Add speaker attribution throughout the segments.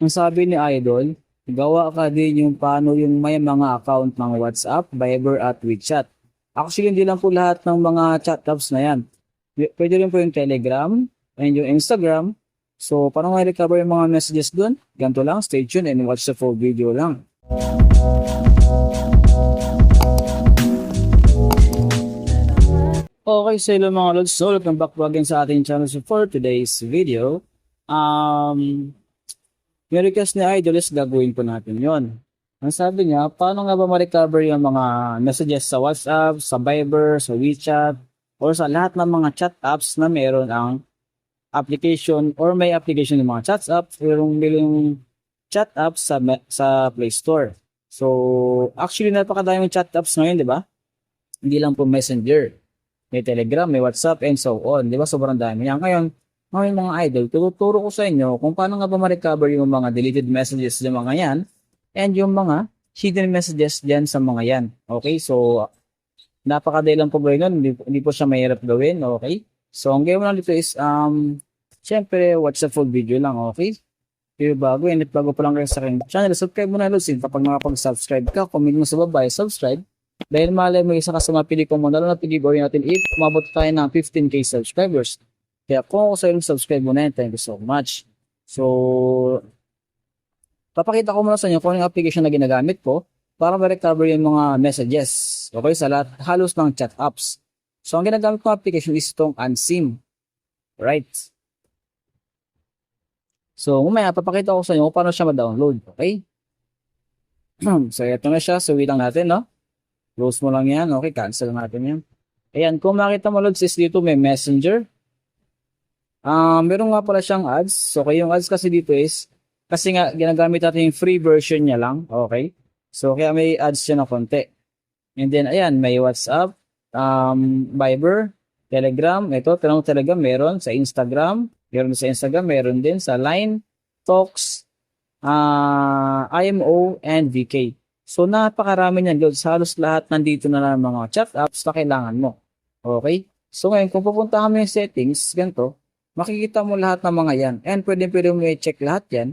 Speaker 1: ang sabi ni Idol, gawa ka din yung paano yung may mga account ng WhatsApp, Viber at WeChat. Actually, hindi lang po lahat ng mga chat apps na yan. Pwede rin po yung Telegram and yung Instagram. So, paano nga recover yung mga messages doon? Ganito lang, stay tuned and watch the full video lang. Okay, so hello mga lods. So, welcome back again sa ating channel. So, for today's video, um, yung request ni Idol is gagawin po natin yon. Ang sabi niya, paano nga ba ma-recover yung mga messages sa WhatsApp, sa Viber, sa WeChat, or sa lahat ng mga chat apps na meron ang application or may application ng mga chat apps, merong merong chat apps sa, sa Play Store. So, actually, napakadaming chat apps ngayon, di ba? Hindi lang po Messenger. May Telegram, may WhatsApp, and so on. Di ba? Sobrang dami yan. Ngayon, ngayon mga idol, tuturo ko sa inyo kung paano nga ba ma-recover yung mga deleted messages ng mga yan and yung mga hidden messages dyan sa mga yan. Okay? So, napakadali lang po gawin nun. Hindi, hindi po siya mahirap gawin. Okay? So, ang gawin lang dito is, um, syempre, watch the full video lang. Okay? Pero bago, and if bago pa lang kayo sa aking channel, subscribe mo na Lusin. Kapag nakapag-subscribe ka, comment mo sa baba, subscribe. Dahil malay mo isa ka sa mga pili kong mga na giveaway natin if umabot tayo ng 15k subscribers. Kaya kung ako sa yung subscribe mo na yan, thank you so much. So, papakita ko muna sa inyo kung ano application na ginagamit ko para ma-recover yung mga messages. Okay, sa lahat, halos ng chat apps. So, ang ginagamit kong application is itong Unseen. Right. So, umaya, papakita ko sa inyo kung paano siya ma-download. Okay? so, ito na siya. So, wait lang natin, no? Close mo lang yan. Okay, cancel natin yan. Ayan, kung makita mo, Lods, is dito may messenger. Ah, meron nga pala siyang ads. So, okay, yung ads kasi dito is, kasi nga, ginagamit natin yung free version niya lang. Okay? So, kaya may ads siya na konti. And then, ayan, may WhatsApp, um, Viber, Telegram. Ito, tinanong Telegram, meron sa Instagram. Meron sa Instagram, meron din sa Line, Talks, ah, IMO, and VK. So, napakarami niyan, Lods. Halos lahat nandito na lang mga chat apps na kailangan mo. Okay? So, ngayon, kung pupunta kami yung settings, ganito, makikita mo lahat ng mga yan. And pwede pwede mo i-check lahat yan.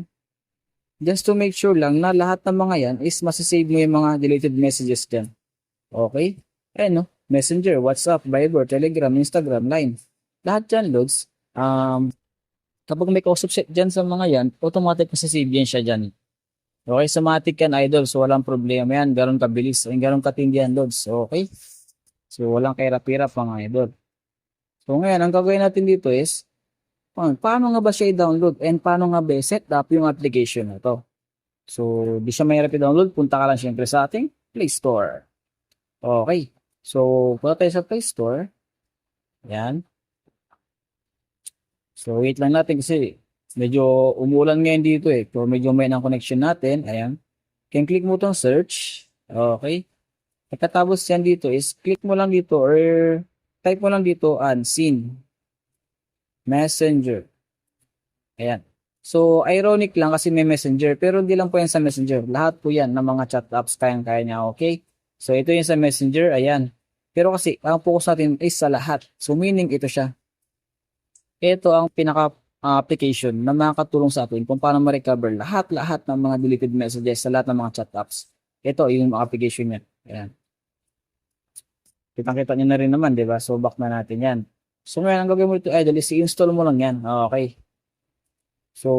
Speaker 1: Just to make sure lang na lahat ng mga yan is masasave mo yung mga deleted messages dyan. Okay? Eh no, Messenger, WhatsApp, Viber, Telegram, Instagram, Line. Lahat dyan, Lods. Um, kapag may kausap siya dyan sa mga yan, automatic masasave yan siya dyan. Okay, somatic yan, idol. So, walang problema yan. Ganon kabilis. Ay, ganon katindihan, Lods. Okay? So, walang kahirap-hirap, mga idol. So, ngayon, ang gagawin natin dito is, paano, nga ba siya i-download and paano nga ba i-set up yung application na to. So, di siya mahirap i-download. Punta ka lang syempre sa ating Play Store. Okay. So, punta tayo sa Play Store. Yan. So, wait lang natin kasi medyo umulan ngayon dito eh. So, medyo may ng connection natin. Ayan. Can click mo tong search. Okay. Pagkatapos yan dito is click mo lang dito or type mo lang dito unseen. Messenger. Ayan. So, ironic lang kasi may messenger. Pero hindi lang po yan sa messenger. Lahat po yan ng mga chat apps kayang-kaya niya. Okay? So, ito yung sa messenger. Ayan. Pero kasi, ang focus natin is sa lahat. So, meaning ito siya. Ito ang pinaka ah, application na makakatulong sa atin kung paano ma-recover lahat-lahat ng mga deleted messages sa lahat ng mga chat apps. Ito yung application niya. Ayan. Kitang-kita niyo na rin naman, di ba? So, back na natin yan. So, ngayon, ang gagawin mo dito, idol, is i-install mo lang yan. Okay. So,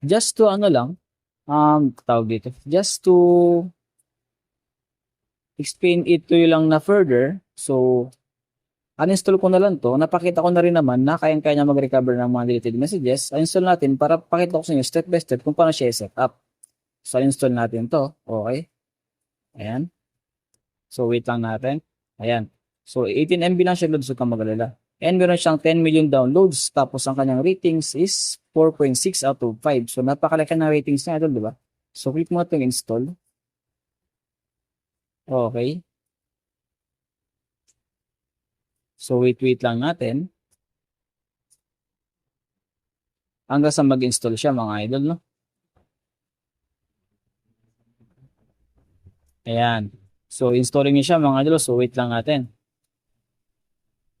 Speaker 1: just to ano lang, um, tawag dito, just to explain it to you lang na further, so, uninstall ko na lang to, napakita ko na rin naman na kayang-kaya niya mag-recover ng mga deleted messages, uninstall natin para pakita ko sa inyo step by step kung paano siya i-set up. So, uninstall natin to, okay. Ayan. So, wait lang natin. Ayan. So, 18 MB lang siya load so kang magalala. And meron siyang 10 million downloads. Tapos, ang kanyang ratings is 4.6 out of 5. So, napakalaki na ratings niya, idol, di ba? So, click mo itong install. Okay. So, wait, wait lang natin. Hanggang sa mag-install siya, mga idol, no? Ayan. So, installing niya siya, mga idol. So, wait lang natin.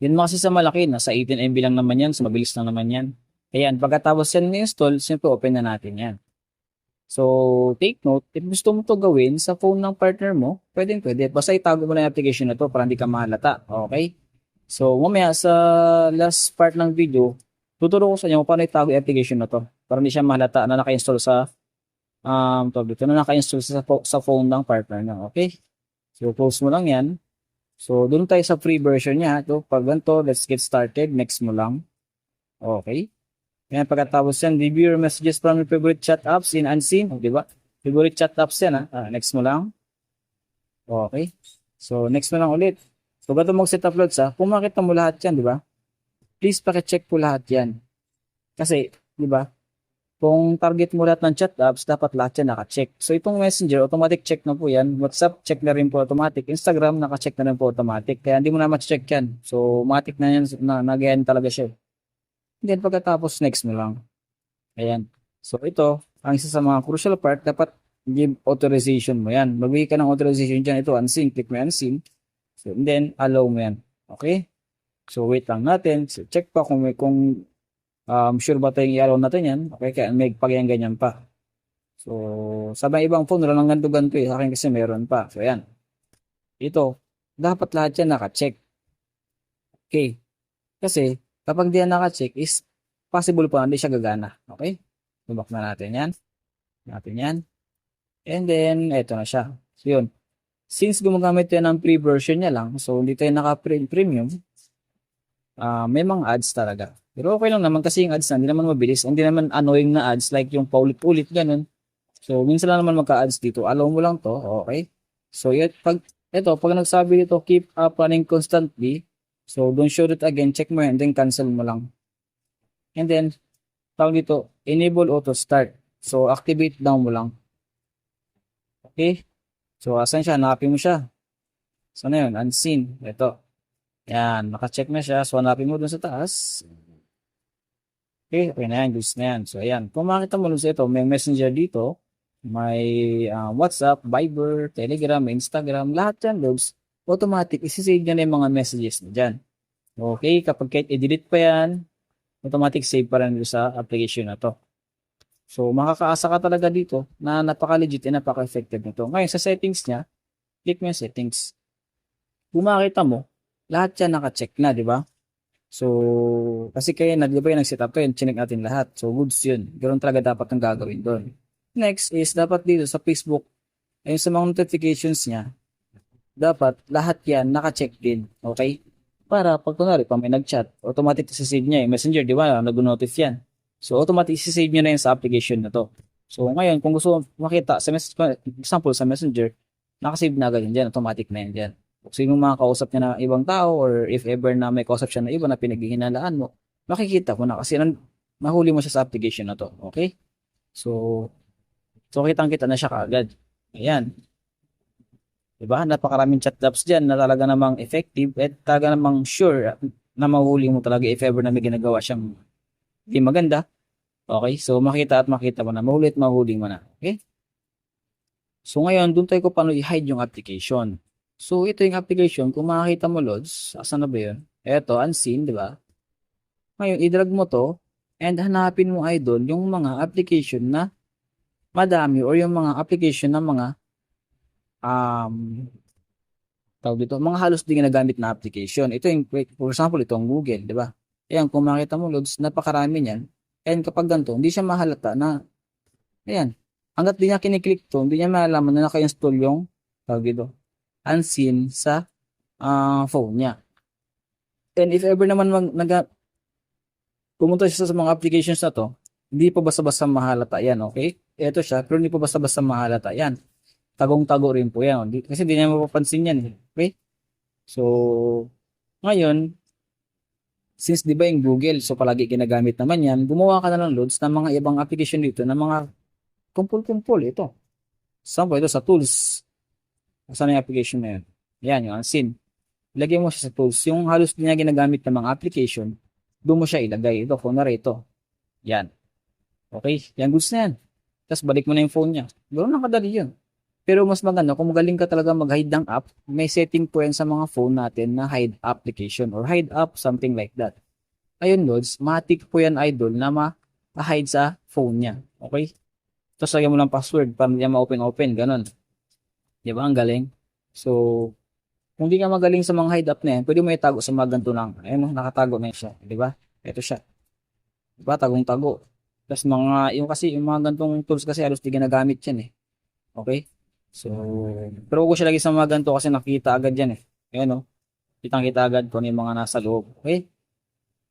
Speaker 1: Yan mo kasi sa malaki, nasa 18 MB lang naman yan, so mabilis lang naman yan. Ayan, pagkatapos yan ni-install, siyempre open na natin yan. So, take note, if gusto mo to gawin sa phone ng partner mo, pwede pwede. Basta itago mo lang yung application na to para hindi ka mahalata. Okay? So, mamaya sa last part ng video, tuturo ko sa inyo paano itago yung application na to para hindi siya mahalata na naka-install sa um, tawag dito, na naka-install sa, sa phone ng partner niya. Okay? So, close mo lang yan. So, doon tayo sa free version niya. Ito, pag ganito, let's get started. Next mo lang. Okay? Yan, pagkatapos yan, review your messages from your favorite chat apps in unseen. O, di ba? Favorite chat apps yan, ha? Ah, next mo lang. Okay. So, next mo lang ulit. So, bago mag-set up loads, ha? Kung makita mo lahat yan, di ba? Please, pakicheck po lahat yan. Kasi, di ba? Kung target mo lahat ng chat apps, dapat lahat yan naka-check. So, itong messenger, automatic check na po yan. WhatsApp, check na rin po automatic. Instagram, naka-check na rin po automatic. Kaya hindi mo na ma-check yan. So, automatic na yan, na, nag talaga siya. Then pagkatapos next mo lang. Ayan. So ito, ang isa sa mga crucial part, dapat give authorization mo yan. Magbigay ka ng authorization dyan. Ito, unseen. Click mo unseen. So, and then, allow mo yan. Okay? So, wait lang natin. So, check pa kung, may, kung um, sure ba tayong i-allow natin yan. Okay, kaya may pag yan ganyan pa. So, sa mga ibang phone, wala nang ganto-ganto eh. Sa akin kasi meron pa. So, ayan. Ito, dapat lahat yan naka-check. Okay. Kasi, kapag di yan naka-check is possible po na hindi siya gagana. Okay? Tubak na natin yan. Natin yan. And then, eto na siya. So, yun. Since gumagamit yan ng free version niya lang, so hindi tayo naka-premium, ah may mga ads talaga. Pero okay lang naman kasi yung ads na, hindi naman mabilis. Hindi naman annoying na ads like yung paulit-ulit, ganun. So, minsan lang naman magka-ads dito. Allow mo lang to, okay? So, yun, pag, eto, pag nagsabi dito, keep up running constantly, So, don't show it again. Check mo yan. Then, cancel mo lang. And then, tawag dito, enable auto start. So, activate down mo lang. Okay? So, asan siya? Hanapin mo siya. So, na yun? Unseen. Ito. Yan. Naka-check na siya. So, hanapin mo dun sa taas. Okay? Okay na yan. Goods na yan. So, ayan. Kung makita mo dun sa ito, may messenger dito. May uh, WhatsApp, Viber, Telegram, Instagram. Lahat yan, loads automatic, isi-save niya na yung mga messages mo dyan. Okay, kapag kahit i-delete pa yan, automatic save pa rin sa application na to. So, makakaasa ka talaga dito na napaka-legit and napaka-effective nito. Ngayon, sa settings niya, click mo yung settings. Kung makita mo, lahat yan naka-check na, di ba? So, kasi kaya na, di ba yung nag-set up to yun, chinek natin lahat. So, goods yun. Ganun talaga dapat ang gagawin doon. Next is, dapat dito sa Facebook, ayun sa mga notifications niya, dapat lahat yan naka-check din. Okay? Para pag kunwari pa may nag-chat, automatic save niya yung messenger, di ba? Nag-notif yan. So, automatic save niya na yan sa application na to. So, ngayon, kung gusto makita, sa message, example, sa messenger, nakasave na agad yan dyan, automatic na yan dyan. Sino mga kausap niya na ibang tao, or if ever na may kausap siya na iba na pinaghihinalaan mo, makikita mo na kasi nan, nahuli mo siya sa application na to. Okay? So, so kitang-kita na siya kaagad. Ayan. Diba? Napakaraming chat apps dyan na talaga namang effective at talaga namang sure na mahuli mo talaga if ever na may ginagawa siyang hindi maganda. Okay? So, makita at makita mo na. Mahuli at mahuli mo na. Okay? So, ngayon, doon tayo ko paano i-hide yung application. So, ito yung application. Kung makakita mo, Lods, asan na ba yun? Eto, unseen, di ba? Ngayon, i-drag mo to and hanapin mo, idol, yung mga application na madami or yung mga application na mga um, tawag dito, mga halos di ginagamit na application. Ito yung, for example, ito ang Google, di ba? Ayan, kung makita mo, loads, napakarami niyan. And kapag ganito, hindi siya mahalata na, ayan, hanggat di niya kiniklik to, hindi niya malalaman na naka-install yung, tawag dito, unseen sa uh, phone niya. And if ever naman mag, nag, pumunta siya sa mga applications na to, hindi pa basta-basta mahalata yan, okay? Ito siya, pero hindi pa basta-basta mahalata yan tagong-tago rin po yan. Kasi hindi niya mapapansin yan. Eh. Okay? So, ngayon, since di ba yung Google, so palagi ginagamit naman yan, gumawa ka na ng loads ng mga ibang application dito, ng mga kumpul-kumpul. Ito. Sample, ito sa tools. Saan yung application na yun? Yan, yung unseen. Ilagay mo siya sa tools. Yung halos niya ginagamit ng mga application, doon mo siya ilagay. Ito, phone na ito. Yan. Okay? Yan, goods na yan. Tapos balik mo na yung phone niya. Ganoon lang kadali yun. Pero mas maganda, kung magaling ka talaga mag-hide ng app, may setting po yan sa mga phone natin na hide application or hide app, something like that. ayun lods, matik po yan idol na ma-hide sa phone niya. Okay? Tapos lagyan mo lang password para hindi ma-open-open, ganun. Di ba? Ang galing. So, kung di ka magaling sa mga hide up na yan, pwede mo itago sa mga ganito lang. Ayun, no, nakatago na siya. Di ba? Ito siya. Di ba? Tagong-tago. Tapos mga, yung kasi, yung mga ganitong tools kasi halos di ginagamit yan eh. Okay? So, pero ko siya lagi sa mga ganito kasi nakita agad yan eh. Ayan no. Kitang kita agad kung ano yung mga nasa loob. Okay?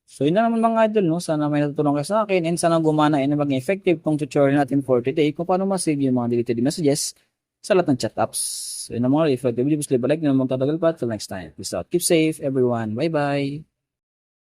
Speaker 1: So, yun na naman mga idol, no? Sana may natutulong kayo sa akin and sana gumana and maging effective tong tutorial natin for today kung paano ma-save yung mga deleted messages sa lahat ng chat apps. So, yun na mga if you like the video, please leave a like na magtatagal pa. Till next time. Peace out. Keep safe, everyone. Bye-bye.